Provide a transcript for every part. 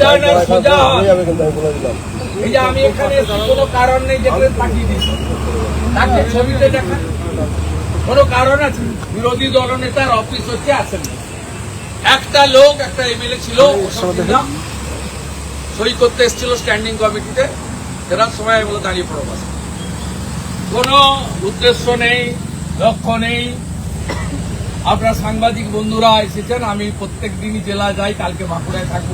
যান আর সোজা এই যে আমি এখানে কোনো কারণ নেই যেখানে পাঠিয়ে দিয়েছি। তাকে ছবিতে দেখান কোনো কারণ আছে? বিরোধী দলনেতার অফিস হচ্ছে আসেন। একটা লোক একটা এমএলএ ছিল সই করতে এসেছিল স্ট্যান্ডিং কমিটিতে ফেরার সময় বলে দাঁড়িয়ে পড়ো বাসে। কোনো উদ্দেশ্য নেই লক্ষ্য নেই। আপনার সাংবাদিক বন্ধুরা এসেছেন আমি প্রত্যেক দিনই জেলা যাই কালকে বাঁকুড়ায় থাকব।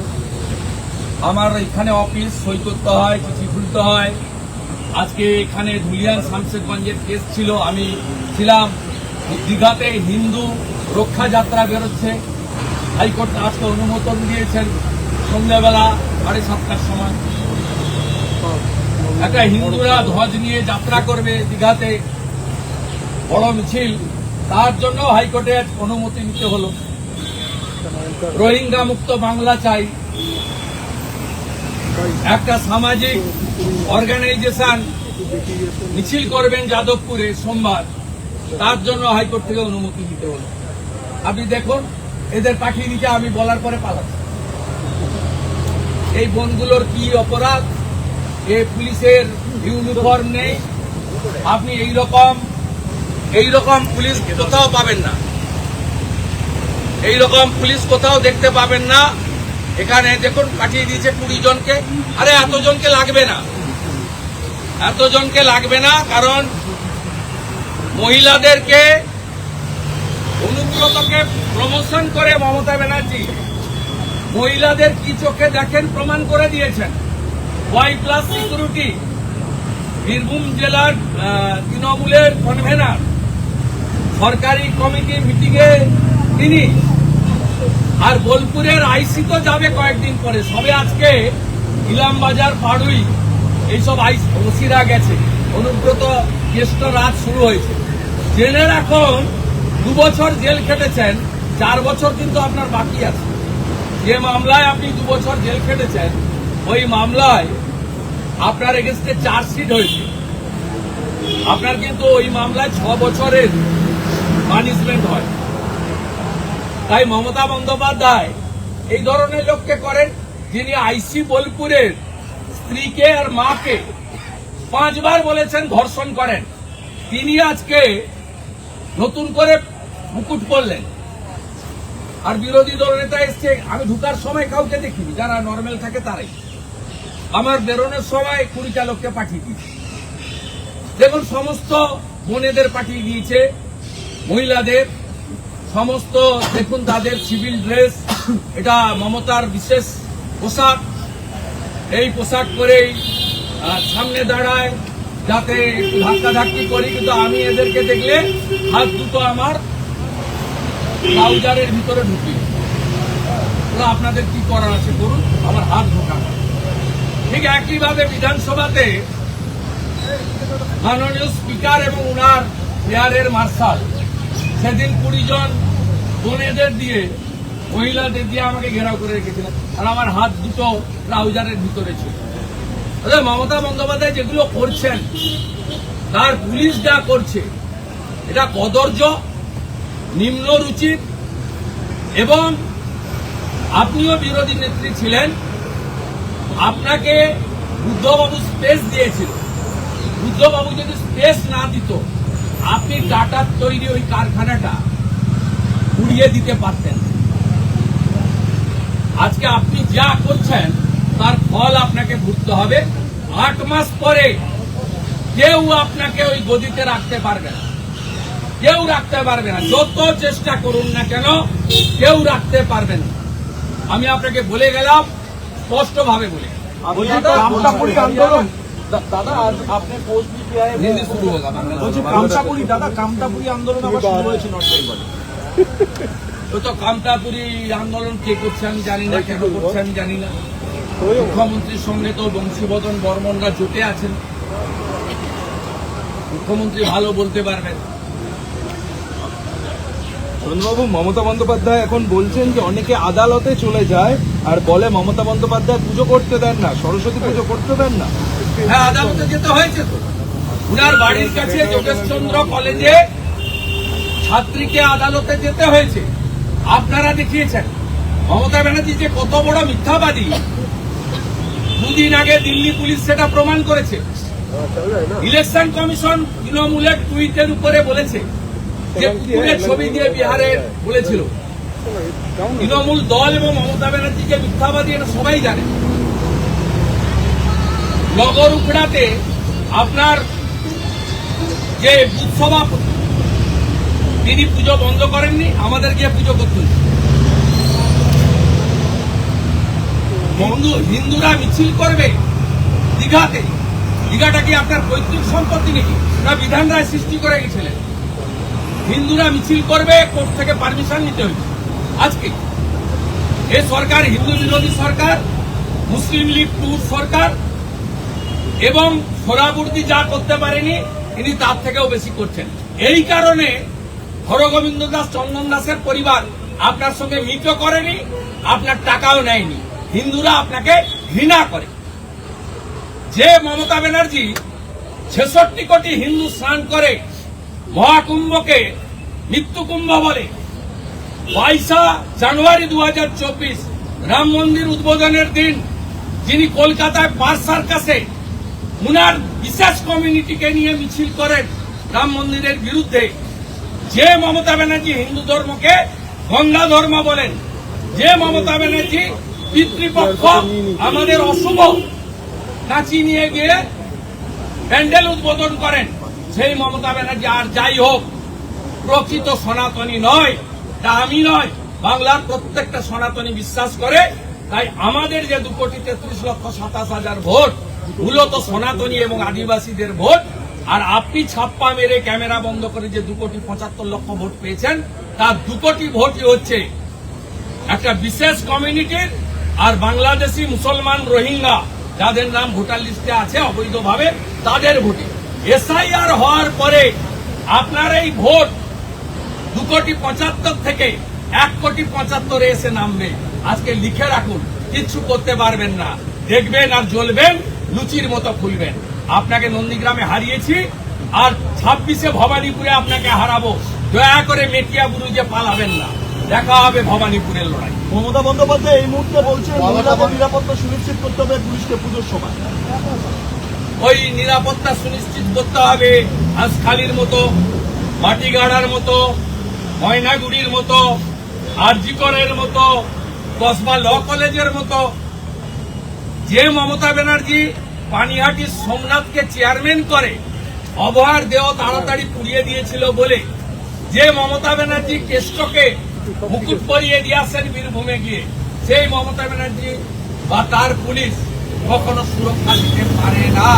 আমার এখানে অফিস, সই করতে হয়, চিঠি খুলতে হয়। আজকে এখানে ধুলিয়ান শামশেরগঞ্জের কেস ছিল, আমি ছিলাম। দীঘাতে হিন্দু রক্ষা যাত্রা বেরোচ্ছে। হাইকোর্ট আজকে অনুমোদন দিয়েছেন সন্ধ্যাবেলা সাড়ে সাতটার সময়। একটা হিন্দুরা ধ্বজ নিয়ে যাত্রা করবে দীঘাতে। বড় মিছিল। তার জন্য হাইকোর্টের অনুমতি নিতে হলো। রোহিঙ্গা মুক্ত বাংলা চাই। একটা সামাজিক অর্গানাইজেশন মিছিল করবেন যাদবপুরে সোমবার, তার জন্য হাইকোর্ট থেকে অনুমতি নিতে হলো। আপনি দেখুন, এদের পাঠিয়ে দিতে আমি বলার পরে পালাচ্ছি। এই বনগুলোর কি অপরাধ? এ পুলিশের ইউনিফর্ম নেই। আপনি এই রকম এই রকম পুলিশ কোথাও পাবেন না। এই রকম পুলিশ কোথাও দেখতে পাবেন না। এখানে দেখুন পাঠিয়ে দিয়েছে কুড়ি জনকে। আরে এতজনকে লাগবে না। এতজনকে লাগবে না, কারণ মহিলাদেরকে অনুব্রতকে প্রমোশন করে মমতা ব্যানার্জি। মহিলাদের কি চোখে দেখেন প্রমাণ করে দিয়েছেন। ওয়াই প্লাস সিকিউরিটি বীরভূম জেলার তৃণমূলের কনভেনার সরকারি কমিটি মিটিংয়ে তিনি আর বোলপুরের আইসি তো যাবে কয়েকদিন পরে। সবে আজকে ইলামবাজার পাড়ুই, এইসব আইস ওসিরা গেছে। অনুব্রত জ্যেষ্ঠ রাত শুরু হয়েছে। জেলের এখন দু বছর জেল খেটেছেন, চার বছর কিন্তু আপনার বাকি আছে। যে মামলায় আপনি দু বছর জেল খেটেছেন, ওই মামলায় আপনার এগেনস্টে চার্জশিট হয়েছে। আপনার কিন্তু ওই মামলায় ছ বছরের পানিশমেন্ট হয়। তাই মমতা বন্দ্যোপাধ্যায় এই ধরনের লোককে করেন যিনি আইসি বোলপুরের স্ত্রীকে আর মাকে পাঁচবার বলেছেন ধর্ষণ করেন। তিনি আজকে নতুন করে মুকুট পড়লেন আর বিরোধী দল নেতা এসছে, আমি ঢুকার সময় কাউকে দেখিনি, যারা নর্মাল থাকে তারাই। আমার বেরোনোর সময় কুড়িটা লোককে পাঠিয়ে দিয়েছে। দেখুন, সমস্ত বোনেদের পাঠিয়ে দিয়েছে মহিলাদের সমস্ত, দেখুন তাদের সিভিল ড্রেস এটা মমতার বিশেষ পোশাক। এই পোশাক পরেই সামনে দাঁড়ায়, যাতে একটু ধাক্কাধাক্কি করি, কিন্তু আমি এদেরকে দেখলে হাত দুটো আমার ট্রাউজারের ভিতরে ঢুকি। ওরা আপনাদের কি করার আছে করুন আমার হাত ঢোকানো ঠিক একইভাবে বিধানসভাতে মাননীয় স্পিকার এবং উনার এয়ারের মার্শাল সেদিন কুড়ি জন বোনেদের দিয়ে মহিলাদের দিয়ে আমাকে ঘেরাও করে রেখেছিলেন। আর আমার হাত দুটো ট্রাউজারের ভিতরে ছিল। মমতা বন্দ্যোপাধ্যায় যেগুলো করছেন, তার পুলিশ যা করছে, এটা কদর্য, নিম্ন রুচির, এবং আপনিও বিরোধী নেত্রী ছিলেন, আপনাকে বুদ্ধবাবু স্পেস দিয়েছিল। বুদ্ধবাবু যদি স্পেস না দিত আপনি টাটার তৈরি ওই কারখানাটা উড়িয়ে দিতে পারতেন। আজকে আপনি যা করছেন, তার ফল আপনাকে ভুগতে হবে। আট মাস পরে কেউ আপনাকে ওই গদিতে রাখতে পারবে না। কেউ রাখতে পারবে না। যত চেষ্টা করুন না কেন, কেউ রাখতে পারবে না। আমি আপনাকে বলে গেলাম স্পষ্ট ভাবে বলে আন্দোলন দাদা আজ আপনি পোস্ট পিটিআই শুরু হোক বলছি কামতাপুরি দাদা কামতাপুরি আন্দোলন আবার শুরু হয়েছে নর্থ বেঙ্গলে তো কামতাপুরি আন্দোলন কে করছে আমি জানি না কেন করছে আমি জানি না। মুখ্যমন্ত্রীর সঙ্গে তো বংশীবদন বর্মনরা জোটে আছেন। মুখ্যমন্ত্রী ভালো বলতে পারবেন। চন্দ্রবাবু মমতা বন্দ্যোপাধ্যায় এখন বলছেন যে অনেকে আদালতে চলে যায় আর বলে মমতা বন্দ্যোপাধ্যায় পুজো করতে দেন না সরস্বতী পুজো করতে দেন না। হ্যাঁ আপনারা দেখিয়েছেন। মমতা ব্যানার্জি যে কত বড় মিথ্যাবাদী। দুদিন আগে দিল্লি পুলিশ সেটা প্রমাণ করেছে। ইলেকশন কমিশন তৃণমূলের টুইটের উপরে বলেছে যে ছবি দিয়ে বিহারে বলেছিল। তৃণমূল দল এবং মমতা ব্যানার্জিকে মিথ্যাবাদী, এটা সবাই জানে। নগর উখড়াতে আপনার যে বুথ তিনি পুজো বন্ধ করেননি, আমাদের গিয়ে পুজো করতে হয়েছে। হিন্দু হিন্দুরা মিছিল করবে দীঘাতে। দীঘাটা কি আপনার পৈতৃক সম্পত্তি নাকি? না বিধান রায় সৃষ্টি করে গেছিলেন? হিন্দুরা মিছিল করবে, কোর্ট থেকে পারমিশন নিতে হয়েছে। আজকে এ সরকার, হিন্দু বিরোধী সরকার, মুসলিম লীগ টুর সরকার এবং সোরাবর্দি যা করতে পারেনি, তিনি তার থেকেও বেশি করছেন। এই কারণে হরগোবিন্দ দাস, চন্দন দাসের পরিবার আপনার সঙ্গে মিট করেনি, আপনার টাকাও নেয়নি। হিন্দুরা আপনাকে ঘৃণা করে। যে মমতা ব্যানার্জি ছেষট্টি কোটি হিন্দু স্নান করে মহাকুম্ভকে মৃত্যুকুম্ভ বলে, বাইশা জানুয়ারি দু হাজার চব্বিশ রাম মন্দির উদ্বোধনের দিন যিনি কলকাতায় পার সার্কাসে উনার বিশেষ কমিউনিটিকে নিয়ে মিছিল করেন রাম মন্দিরের বিরুদ্ধে। যে মমতা ব্যানার্জি হিন্দু ধর্মকে গঙ্গা ধর্ম বলেন, যে মমতা ব্যানার্জি পিতৃপক্ষ আমাদের অশুভ নাচিয়ে নিয়ে গিয়ে প্যান্ডেল উদ্বোধন করেন, সেই মমতা ব্যানার্জি আর যাই হোক, প্রকৃত সনাতনী নয়, তা আমি নয়, বাংলার প্রত্যেকটা সনাতনী বিশ্বাস করে, তাই আমাদের যে দু কোটি তেত্রিশ লক্ষ সাতাশ হাজার ভোট মূলত সনাতনী এবং আদিবাসীদের ভোট। আর আপনি ছাপ্পা মেরে ক্যামেরা বন্ধ করে যে দু কোটি পঁচাত্তর লক্ষ ভোট পেয়েছেন, তার দু কোটি ভোটই হচ্ছে একটা বিশেষ কমিউনিটির আর বাংলাদেশি মুসলমান রোহিঙ্গা, যাদের নাম ভোটার লিস্টে আছে অবৈধভাবে, তাদের ভোটে। এসআইআর হওয়ার পরে আপনার এই ভোট দু কোটি পঁচাত্তর থেকে এক কোটি পঁচাত্তরে এসে নামবে। আজকে লিখে রাখুন, কিচ্ছু করতে পারবেন না। দেখবেন আর জ্বলবেন লুচির মতো ফুলবেন আপনাকে নন্দীগ্রামে হারিয়েছি আর ছাব্বিশে ভবানীপুরে আপনাকে হারাবো। দয়া করে মেটিয়া বুরুজে পালাবেন না। দেখা হবে ভবানীপুরের লড়াই। মমতা বন্দ্যোপাধ্যায় এই মুহূর্তে বলছেন মহিলাদের নিরাপত্তা সুনিশ্চিত করতে হবে পুলিশকে পুজোর সময়। ওই নিরাপত্তা সুনিশ্চিত করতে হবে হাঁসখালির মতো মাটিগাড়ার মতো ময়নাগুড়ির মতো আরজিকরের মতো কসবা ল কলেজের মতো। যে মমতা ব্যানার্জি পানিহাটি সোমনাথকে চেয়ারম্যান করে, অবহার দেহ তাড়াতাড়ি পুড়িয়ে দিয়েছিল বলে যে মমতা ব্যানার্জি কেষ্টকে মুকুট পরিয়ে দিয়ে আসেন বীরভূমে গিয়ে, সেই মমতা ব্যানার্জি বা তার পুলিশ কখনো সুরক্ষা দিতে পারে না।